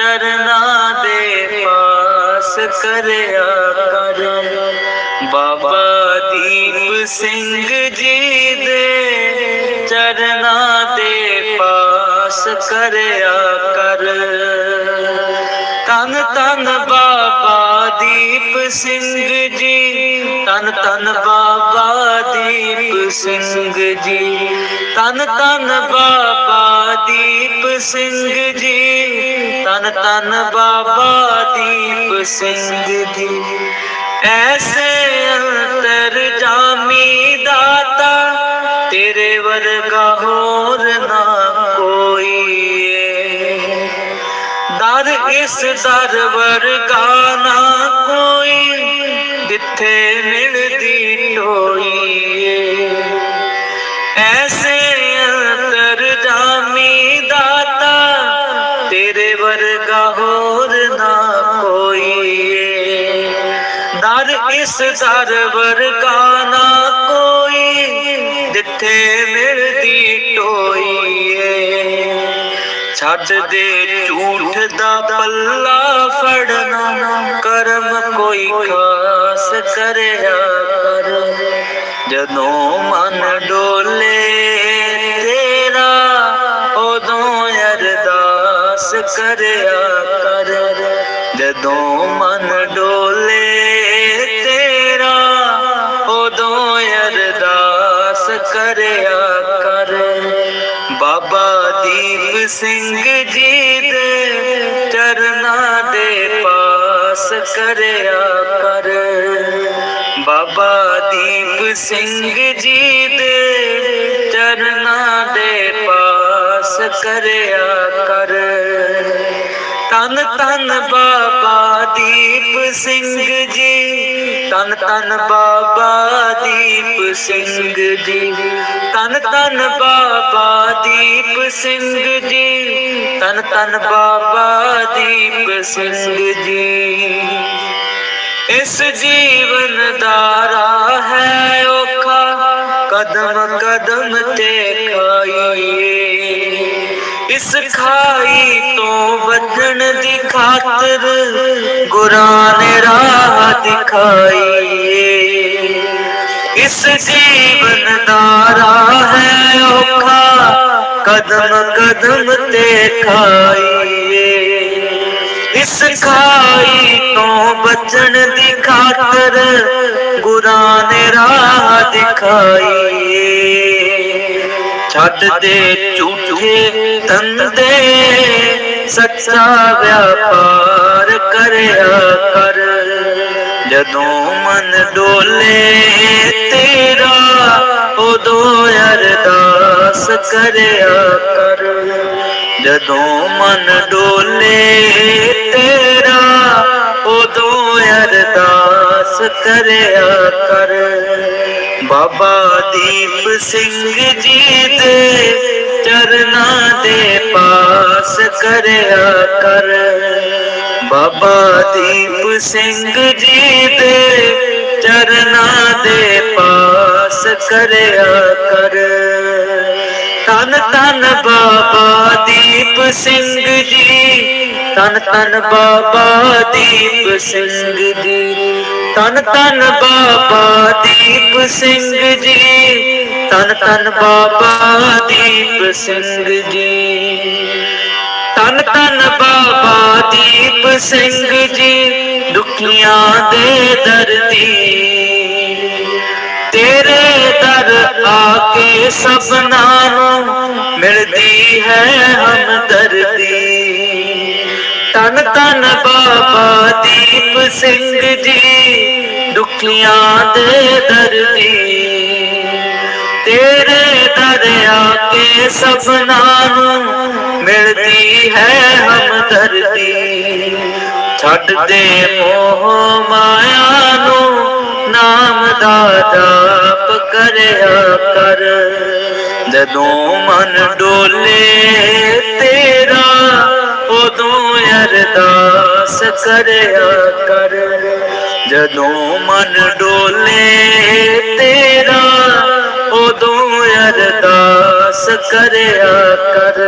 ਚਰਨਾ ਦੇ ਪਾਸ ਕਰਿਆ ਕਰ। ਬਾਬਾ ਦੀਪ ਸਿੰਘ ਜੀ ਦੇ ਚਰਨਾ ਦੇ ਪਾਸ ਕਰਿਆ ਕਰ। ਤਨ ਤਨ ਬਾਬਾ ਦੀਪ ਸਿੰਘ ਜੀ। ਤਨ ਤਨ ਬਾਬਾ ਦੀਪ ਸਿੰਘ ਜੀ। ਤਨ ਤਨ ਬਾਬਾ ਦੀਪ ਸਿੰਘ ਜੀ ਤਨ ਤਨ ਬਾਬਾ ਦੀਪ ਸਿੰਘ ਜੀ ਐਸੇ ਅੰਤਰ ਜਾਮੀ ਦਾਤਾ, ਤੇਰੇ ਵਰਗਾ ਹੋਰ ਨਾ ਕੋਈ ਏ। ਦਰ ਇਸ ਦਰ ਵਰਗਾ ਨਾ ਕੋਈ, ਜਿੱਥੇ ਮਿਲਦੀ ਟੋਈ ਇਸ ਦਰ ਵਰਗਾ ਨਾ ਕੋਈ, ਜਿੱਥੇ ਮਿਲਦੀ ਟੋਈ ਏ। ਛੱਡ ਦੇ ਝੂਠ ਦਾ ਪੱਲਾ ਫੜਨਾ, ਕਰਮ ਕੋਈ ਖਾਸ ਕਰਿਆ ਕਰ ਜਦੋਂ ਮਨ ਡੋਲੇ ਤੇਰਾ, ਉਦੋਂ ਅਰਦਾਸ ਕਰਿਆ ਕਰ ਜਦੋਂ ਮਨ ਡੋਲੇ ਸਿੰਘ ਜੀ ਦੇ ਚਰਨਾਂ ਦੇ ਪਾਸ ਕਰਿਆ ਕਰ। ਬਾਬਾ ਦੀਪ ਸਿੰਘ ਜੀ ਦੇ ਚਰਨਾਂ ਦੇ ਪਾਸ ਕਰਿਆ ਕਰ। ਤਨ ਤਨ ਬਾਬਾ ਦੀਪ ਸਿੰਘ ਜੀ। ਤਨ ਤਨ ਬਾਬਾ ਦੀਪ ਸਿੰਘ ਜੀ। ਤਨ ਤਨ ਬਾਬਾ ਦੀਪ ਸਿੰਘ ਜੀ। ਤਨ ਤਨ ਬਾਬਾ ਦੀਪ ਸਿੰਘ ਜੀ। ਇਸ ਜੀਵਨ ਦਾ ਰਾਹ ਹੈ ਔਖਾ। ਕਦਮ ਕਦਮ ਤੇ ਖਾਈਏ। ਇਸ ਖਾਈ ਤੋਂ ਬਚਣ ਦੀ ਖਾਤਰ ਗੁਰਾਂ ਨੇ ਰਾਹ ਦਿਖਾਈ ਇਸ ਜੀਵਨ ਦਾ ਰਾਹ ਹੈ ਔਖਾ, ਕਦਮ ਕਦਮ ਤੇ ਖਾਈਏ। ਇਸ ਖਾਈ ਤੋਂ ਬਚਣ ਦੀ ਖਾਤਰ ਗੁਰਾਂ ਨੇ ਰਾਹ ਦਿਖਾਈ ਛੱਡ ਦੇ ਝੂਠੇ ਧੰਦੇ ਸੱਚਾ ਵਿਆਪਾਰ ਕਰਿਆ ਕਰ। ਜਦੋਂ ਮਨ ਡੋਲੇ, ਤੇਰਾ ਉਦੋਂ ਅਰਦਾਸ ਕਰਿਆ ਕਰ। ਜਦੋਂ ਮਨ ਡੋਲੇ, ਤੇਰਾ ਉਦੋਂ ਅਰਦਾਸ ਕਰਿਆ ਕਰ। ਬਾਬਾ ਦੀਪ ਸਿੰਘ ਜੀ ਦੇ ਚਰਨਾਂ ਦੇ ਪਾਸ ਕਰਿਆ ਕਰ। ਬਾਬਾ ਦੀਪ ਸਿੰਘ ਜੀ ਦੇ ਚਰਨਾਂ ਦੇ ਪਾਸ ਕਰਿਆ ਕਰ। ਤਨ ਤਨ ਬਾਬਾ ਦੀਪ ਸਿੰਘ ਜੀ ਤਨ ਤਨ ਬਾਬਾ ਦੀਪ ਸਿੰਘ ਜੀ। ਤਨ ਤਨ ਬਾਬਾ ਦੀਪ ਸਿੰਘ ਜੀ। ਤਨ ਤਨ ਬਾਬਾ ਦੀਪ ਸਿੰਘ ਜੀ। ਤਨ ਤਨ ਬਾਬਾ ਦੀਪ ਸਿੰਘ ਜੀ। ਦੁਖੀਆਂ ਦੇ ਦਰਦੀ। ਤੇਰੇ ਦਰ ਆ ਕੇ ਸਭਨਾਂ ਨੂੰ ਮਿਲਦੀ ਹੈ ਹਮਦਰਦੀ। ਤਨ ਤਨ ਬਾਬਾ ਦੀਪ ਸਿੰਘ ਜੀ, ਦੁਖੀਆਂ ਦੇ ਦਰਦੀ ਤੇਰੇ ਦਰਿਆ ਕੇ ਸਭਨਾਂ ਨੂੰ ਮਿਲਦੀ ਹੈ ਹਮਦਰਦੀ ਛੱਡ ਦੇ ਮੋਹ ਮਾਇਆ ਨੂੰ, ਨਾਮ ਦਾ ਜਾਪ ਕਰਿਆ ਕਰ। ਜਦੋਂ ਮਨ ਡੋਲੇ ਤੇਰਾ ਉਦੋਂ ਅਰਦਾਸ ਕਰਿਆ ਕਰ। ਜਦੋਂ ਮਨ ਡੋਲੇ ਤੇਰਾ, ਉਦੋਂ ਅਰਦਾਸ ਅਰਦਾਸ ਕਰਿਆ ਕਰ।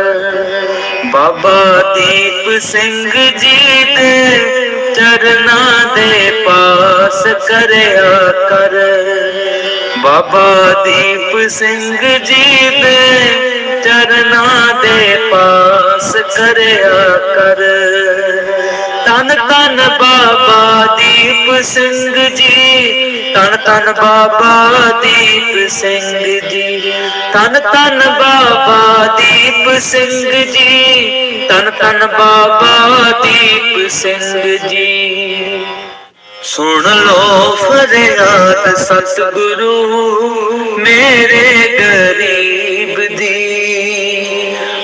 ਬਾਬਾ ਦੀਪ ਸਿੰਘ ਜੀ ਦੇ ਚਰਨਾਂ ਦੇ ਪਾਸ ਕਰਿਆ ਕਰ। ਬਾਬਾ ਦੀਪ ਸਿੰਘ ਜੀ ਦੇ ਚਰਨਾ ਦੇ ਪਾਸ ਕਰਿਆ ਕਰ। ਤਨ ਤਨ ਬਾਬਾ ਦੀਪ ਸਿੰਘ ਜੀ ਤਨ ਤਨ ਬਾਬਾ ਦੀਪ ਸਿੰਘ ਜੀ ਤਨ ਤਨ ਬਾਬਾ ਦੀਪ ਸਿੰਘ ਜੀ ਤਨ ਤਨ ਬਾਬਾ ਦੀਪ ਸਿੰਘ ਜੀ। ਸੁਣ ਲੋ ਫਰਿਆਦ ਸਤਿਗੁਰੂ, ਮੇਰੇ ਗਰੀਬ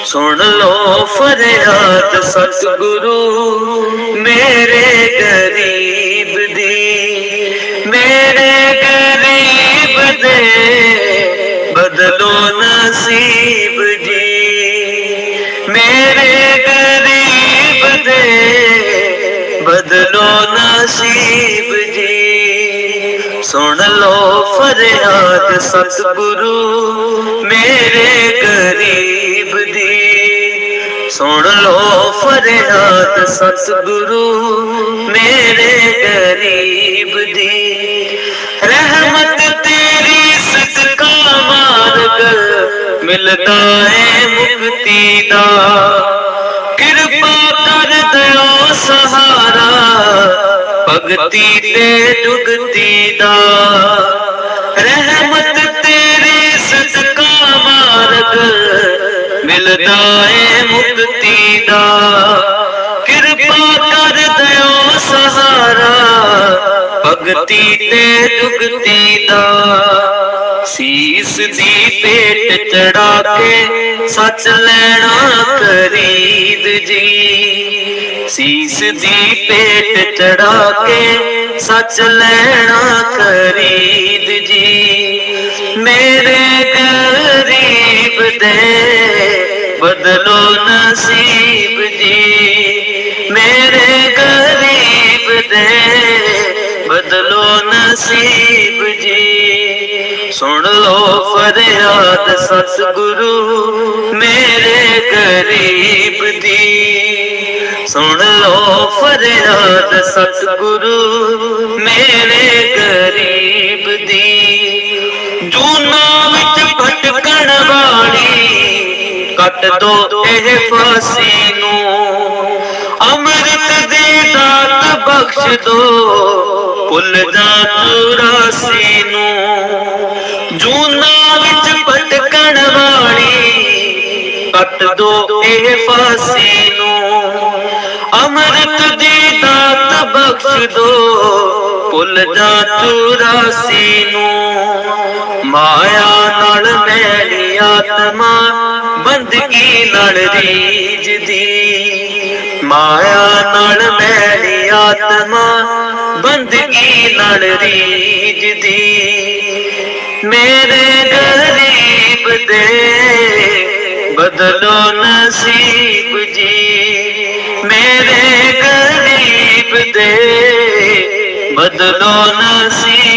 ਸੁਣ ਲੋ ਫਰਿਆਦ ਸਤਿਗੁਰੂ, ਮੇਰੇ ਗਰੀਬ ਦੀ, ਮੇਰੇ ਗਰੀਬ ਦੇ ਬਦਲੋ ਨਸੀਬ ਜੀ, ਮੇਰੇ ਗਰੀਬ ਦੇ ਬਦਲੋ ਨਸੀਬ ਜੀ। ਸੁਣ ਲੋ ਫਰਿਆਦ ਸਤਿਗੁਰੂ, ਮੇਰੇ ਗਰੀਬ ਸੁਣ ਲੋ ਫਰਿਆਦ ਸਤਿਗੁਰੂ ਮੇਰੇ ਗਰੀਬ ਦੀ। ਰਹਿਮਤ ਤੇਰੀ ਸਦਕਾ ਮਾਰਗ ਮਿਲਦਾ ਏ ਮੁਕਤੀ ਦਾ। ਕਿਰਪਾ ਕਰ ਦਿਓ ਸਹਾਰਾ, ਭਗਤੀ ਤੇ ਜੁਗਤੀ ਦਾ। ਮਿਲਦਾ ਮੁਕਤੀ ਦਾ। ਕਿਰਪਾ ਕਰ ਦਿਓ ਸਹਾਰਾ। ਭਗਤੀ ਤੇ ਜੁਗਤੀ ਦਾ। ਸੀਸ ਦੀ ਪੇਟ ਚੜਾ ਕੇ ਸੱਚ ਲੈਣਾ ਖਰੀਦ ਜੀ। ਸੀਸ ਦੀ ਪੇਟ ਚੜਾ ਕੇ ਸੱਚ ਲੈਣਾ ਖਰੀਦ ਜੀ। ਮੇਰੇ ਗਰੀਬ ਦੇ ਬਦਲੋ ਨਸੀਬ ਜੀ, ਮੇਰੇ ਗਰੀਬ ਦੇ ਬਦਲੋ ਨਸੀਬ ਜੀ। ਸੁਣ ਲੋ ਫਰਿਆਦ ਸਤਿਗੁਰੂ, ਮੇਰੇ ਗਰੀਬ ਦੀ ਸੁਣ ਲੋ ਫਰਿਆਦ ਸਤਿਗੁਰੂ, ਮੇਰੇ ਗਰੀਬ ਦੀ ਜੂਨਾ ਵਿੱਚ ਭਟਕਣ ਵਾਲੀ ਕੱਟ ਦੋ ਇਹ ਫਾਸੀ ਨੂੰ। ਅੰਮ੍ਰਿਤ ਦੀ ਦਾਤ ਬਖਸ਼ ਦੋ। ਭੁੱਲ ਜਾ ਚੁਰਾਸੀ ਨੂੰ। ਜੂਨਾ ਵਿੱਚ ਪਟਕਣ ਵਾਲੀ ਕੱਟ ਦੋ ਇਹ ਫਾਸੀ ਨੂੰ। ਅੰਮ੍ਰਿਤ ਦੀ ਦਾਤ ਬਖਸ਼ ਦੋ। ਭੁੱਲ ਜਾ ਚੁਰਾਸੀ ਨੂੰ। ਮਾਇਆ ਨਾਲ ਮੈਲੀ ਆਤਮਾ ਬੰਦਗੀ ਨਾਲ ਰੀਝਦੀ ਮਾਇਆ ਨਾਲ ਮੈਲੀ ਆਤਮਾ ਬੰਦਗੀ ਨਾਲ ਰੀਝਦੀ ਮੇਰੇ ਗਰੀਬ ਦੇ ਬਦਲੋ ਨਸੀਬ ਜੀ। ਮੇਰੇ ਗਰੀਬ ਦੇ ਬਦਲੋ ਨਸੀਬ ਜੀ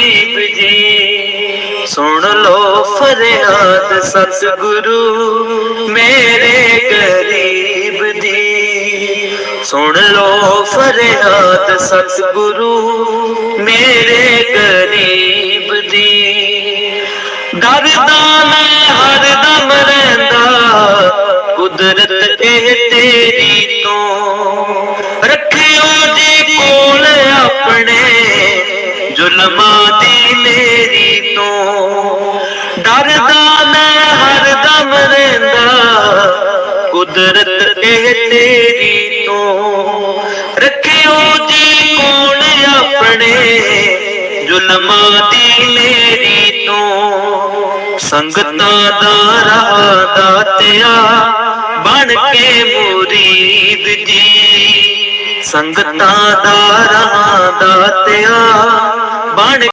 ਲੋ ਫਰਿਆਦ ਸਤਿਗੁਰੂ ਮੇਰੇ ਗਰੀਬ ਦੀ। ਸੁਣ ਲੋ ਫਰਿਆਦ ਸਤਿਗੁਰੂ ਮੇਰੇ ਗਰੀਬ ਦੀ। ਡਰਦਾ ਮੈਂ ਹਰਦਮ ਰਹਿੰਦਾ, ਕੁਦਰਤ ਇਹ ਤੇਰੀ ਤੋਂ। ਰੱਖਿਓ ਜੀ ਕੋਲ ਆਪਣੇ, ਜ਼ੁਲਮਾਂ ਕੁਦਰਤ ਤੇਰੀ ਤੋਂ। ਰੱਖਿਓ ਜੀ ਕੋਲ ਆਪਣੇ ਜ਼ੁਲਮਾਂ ਦੀ ਮੇਰੀ ਤੋਂ। ਸੰਗਤਾਂ ਦਾ ਰਾਹ ਦਾਤਿਆ ਬਣ ਕੇ ਮੁਰੀਦ ਜੀ। ਸੰਗਤਾਂ ਦਾ ਰਾਹ ਦਾਤਿਆ ਬਣ